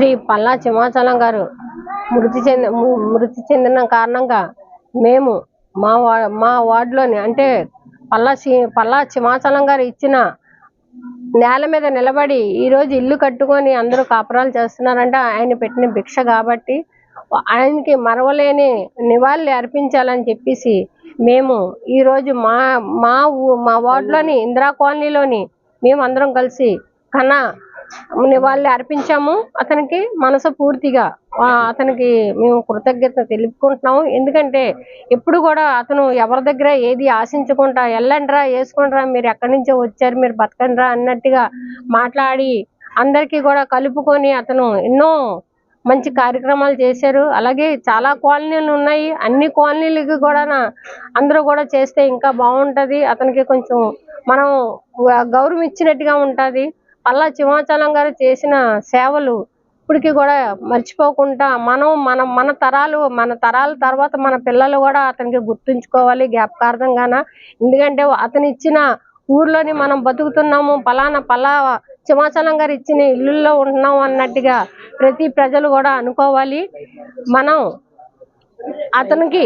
శ్రీ పల్లా సింహాచలం గారు మృతి చెంది మృతి చెందిన కారణంగా మేము మా వా మా వార్డులోని అంటే పల్లా సి పల్లా సింహాచలం గారు ఇచ్చిన నేల మీద నిలబడి ఈరోజు ఇల్లు కట్టుకొని అందరూ కాపురాలు చేస్తున్నారంటే. ఆయన పెట్టిన భిక్ష కాబట్టి ఆయనకి మరవలేని నివాళులు అర్పించాలని చెప్పేసి మేము ఈరోజు మా మా ఊ- మా వార్డులోని ఇందిరా కాలనీలోని మేము అందరం కలిసి కన్నా వాళ్ళు అర్పించాము. అతనికి మనసు పూర్తిగా అతనికి మేము కృతజ్ఞత తెలుపుకుంటున్నాము. ఎందుకంటే ఎప్పుడు కూడా అతను ఎవరి దగ్గర ఏది ఆశించకుండా వెళ్ళండిరా వేసుకుంటారా మీరు ఎక్కడి నుంచో వచ్చారు మీరు బతకండిరా అన్నట్టుగా మాట్లాడి అందరికీ కూడా కలుపుకొని అతను ఎన్నో మంచి కార్యక్రమాలు చేశారు. అలాగే చాలా కాలనీలు ఉన్నాయి. అన్ని కాలనీలకి కూడా అందరూ కూడా చేస్తే ఇంకా బాగుంటది. అతనికి కొంచెం మనం గ- గౌరవం ఇచ్చినట్టుగా ఉంటుంది. పల్లా సింహాచలం గారు చేసిన సేవలు ఇప్పటికీ కూడా మర్చిపోకుండా మనం మన మన తరాలు మన తరాల తర్వాత మన పిల్లలు కూడా అతనికి గుర్తుంచుకోవాలి జ్ఞాపకార్థంగాన. ఎందుకంటే అతను ఇచ్చిన ఊర్లోని మనం బతుకుతున్నాము పలానా పలా సింహాచలం గారు ఇచ్చిన ఇల్లుల్లో ఉంటున్నాం అన్నట్టుగా ప్రతి ప్రజలు కూడా అనుకోవాలి. మనం అతనికి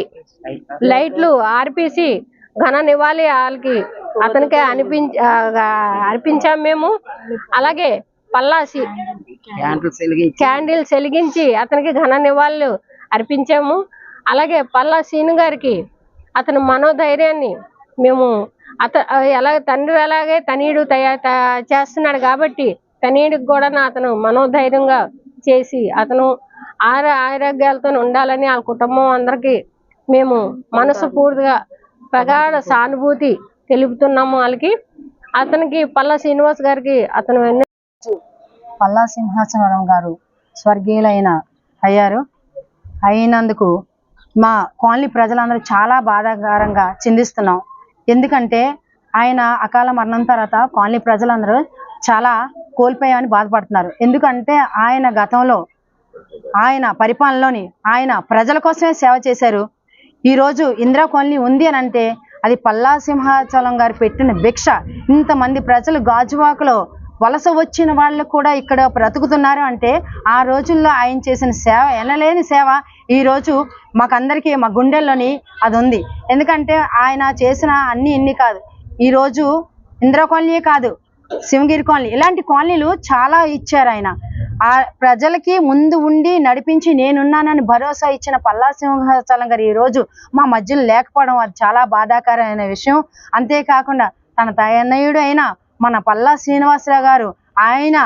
లైట్లు ఆర్పేసి ఘన నివాళి వాళ్ళకి అతనికే అనిపించ ఆ, అర్పించాం మేము. అలాగే పల్లాసి క్యాండిల్స్ వెలిగించి అతనికి ఘన నివాళులు అర్పించాము. అలాగే పల్లా సీను గారికి అతని మనోధైర్యాన్ని మేము అత ఎలా తండ్రి అలాగే తనయుడు తయా త- చేస్తున్నాడు కాబట్టి తనయుడికి కూడా అతను మనోధైర్యంగా చేసి అతను ఆర ఆరోగ్యాలతో ఉండాలని వాళ్ళ కుటుంబం అందరికీ మేము మనసు పూర్తిగా ప్రగాఢ సానుభూతి తెలుపుతున్నాము వాళ్ళకి. అతనికి పల్లా శ్రీనివాస్ గారికి అతను పల్లా సింహాచలం గారు స్వర్గీయులైన అయ్యారు. అయినందుకు మా కాలనీ ప్రజలందరూ చాలా బాధాకరంగా చిందిస్తున్నాం. ఎందుకంటే ఆయన అకాల మరణం తర్వాత కాలనీ ప్రజలందరూ చాలా కోల్పోయామని బాధపడుతున్నారు. ఎందుకంటే ఆయన గతంలో ఆయన పరిపాలనలోని ఆయన ప్రజల కోసమే సేవ చేశారు. ఈరోజు ఇందిరా కాలనీ ఉంది అని అంటే అది పల్లా సింహాచలం గారు పెట్టిన భిక్ష. ఇంతమంది ప్రజలు గాజువాకలో వలస వచ్చిన వాళ్ళు కూడా ఇక్కడ బ్రతుకుతున్నారు అంటే ఆ రోజుల్లో ఆయన చేసిన సేవ ఎనలేని సేవ. ఈ రోజు మాకందరికీ మా గుండెల్లోని అది ఉంది. ఎందుకంటే ఆయన చేసిన అన్ని ఇన్ని కాదు. ఈ రోజు కాలనీ కాదు శివగిరి కాలనీ. ఇలాంటి కాలనీలు చాలా ఇచ్చారు ఆయన. ఆ ప్రజలకి ముందు ఉండి నడిపించి నేనున్నానని భరోసా ఇచ్చిన పల్లా సింహాచలం గారు ఈ రోజు మా మధ్యలో లేకపోవడం అది చాలా బాధాకరమైన విషయం. అంతేకాకుండా తన తనయుడు అయిన మన పల్లా శ్రీనివాసరావు గారు ఆయన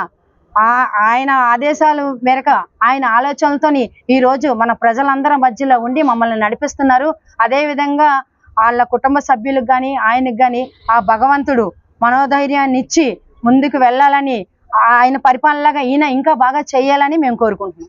ఆయన ఆదేశాలు మేరకు ఆయన ఆలోచనలతోని ఈ రోజు మన ప్రజలందరి మధ్యలో ఉండి మమ్మల్ని నడిపిస్తున్నారు. అదేవిధంగా వాళ్ళ కుటుంబ సభ్యులకు కానీ ఆయనకు కానీ ఆ భగవంతుడు మనోధైర్యాన్ని ఇచ్చి ముందుకు వెళ్ళాలని ఆయన పరిపాలనలాగా ఈయన ఇంకా బాగా చేయాలని మేము కోరుకుంటున్నాం.